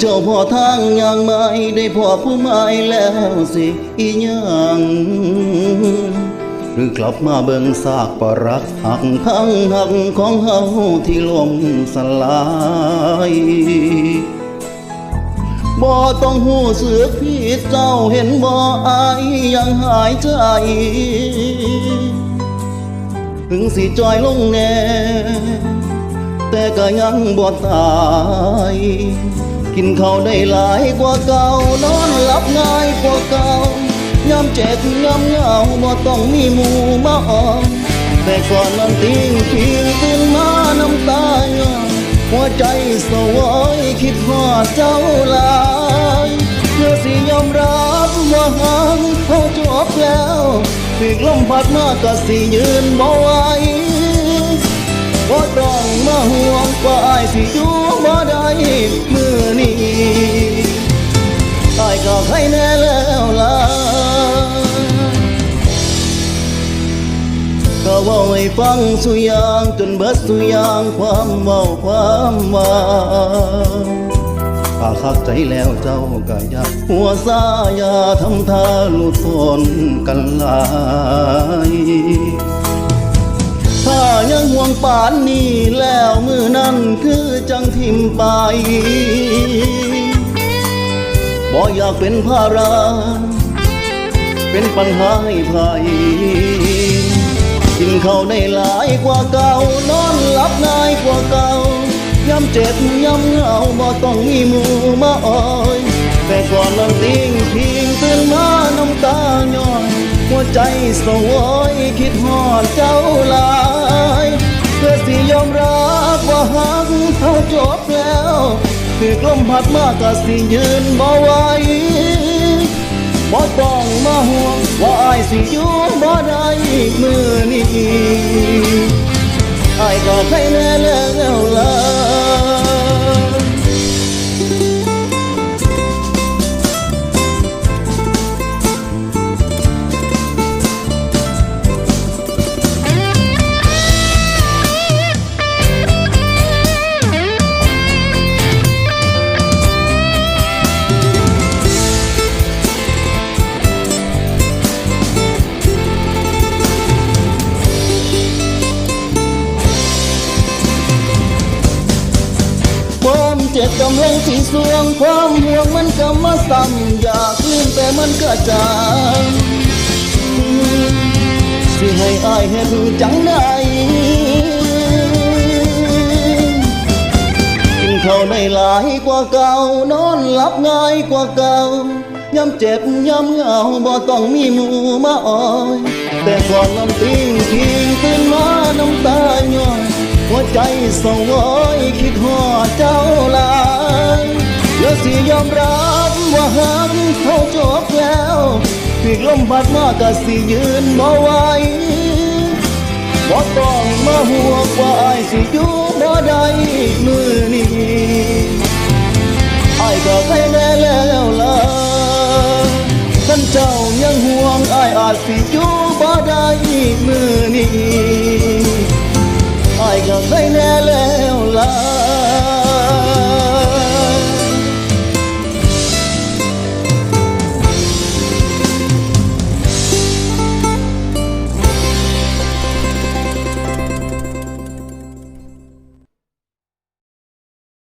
เจ้าพ่อทางยังไม่ได้พ่อผู้หมายแล้วสิอีหยังหรือกลับมาเบิ่งซากปรักหักพังหักของเฮาที่ล่มสลายบ่ต้องหูเสือพี่เจ้าเห็นบ่อายยังหายใจ ถึงสิจอยลงแน่ แต่ก็ยังบ่ตาย กินข้าวได้หลายกว่าเก่านอนหลับง่ายกว่าเก่ายามเจ็บยามเหงาบ่ต้องมีหมู่มาอ้อมแต่ก่อนนั้นทิ้งทิ้งตื่นมาน้ำตาย้อยหัวใจสวยคิดฮอดเจ้าลายเพื่อสิยอมรับว่าหางเขาจบแล้วปีกลมพัดมาก็สิยืนบ่ไหวบ่ต้อ ห่วงว่าอายสิอยู่บ่ได้มือนี้อายก็ใครแน่แล้วล่ะก็ว่าให้ฟังสุยางจนเบิดสุยางความเว้าความว่าถ้าคักใจแล้วเจ้าก็อย่าหัวซาอย่าทำท่าลุดทนกันหลาย้ายังห่วงป่านนี้แล้วมือนั้นคือจังทิมไปบ่อยากเป็นภาระ เป็นปัญหาให้ใครกินข้าวได้หลายกว่าเก่านอนหลับง่ายกว่าเก่าย้ำเจ็บย้ำเหงาบ่ต้องมีมู่มาอ้อยแต่ก่อนนั้นติ้งทิ้งตื่นมาน้ำตาย้อย หัวใจสวยคิดฮอดเจ้า คือกลมพัดมากก็สิยืนบ่ไหวบ่ต้องมาห่วงว่าอายสิอยู่บ่ได้อีกมือนี้อายก็ใครแน่แล้วล่ะ เจ็บกำลังสีสวงความห่วงมันก็มาซ้ำอยากลืมแต่มันก็จางสิให้อายเห็นจังได้กินข้าวได้หลายกว่าเก่านอนหลับง่ายกว่าเก่าย้ำเจ็บย้ำเหงาบ่ต้องมีหมู่มาอ้อย แต่ก่อนน้ำติ้งทิ้งตื่นมา ใจสวอยคิดฮอดเจ้าลายแล้วสิยอมรับว่าหักเขาจบแล้วปีกลมพัดมาก็สิยืนบ่ไหวบ่ต้องมาห่วงว่าอายสิอยู่บ่ได้มือนี้อายก็ใครแน่แล้วล่ะท่านเจ้ายังห่วงอายอาจสิอยู่ mai că vei ne leula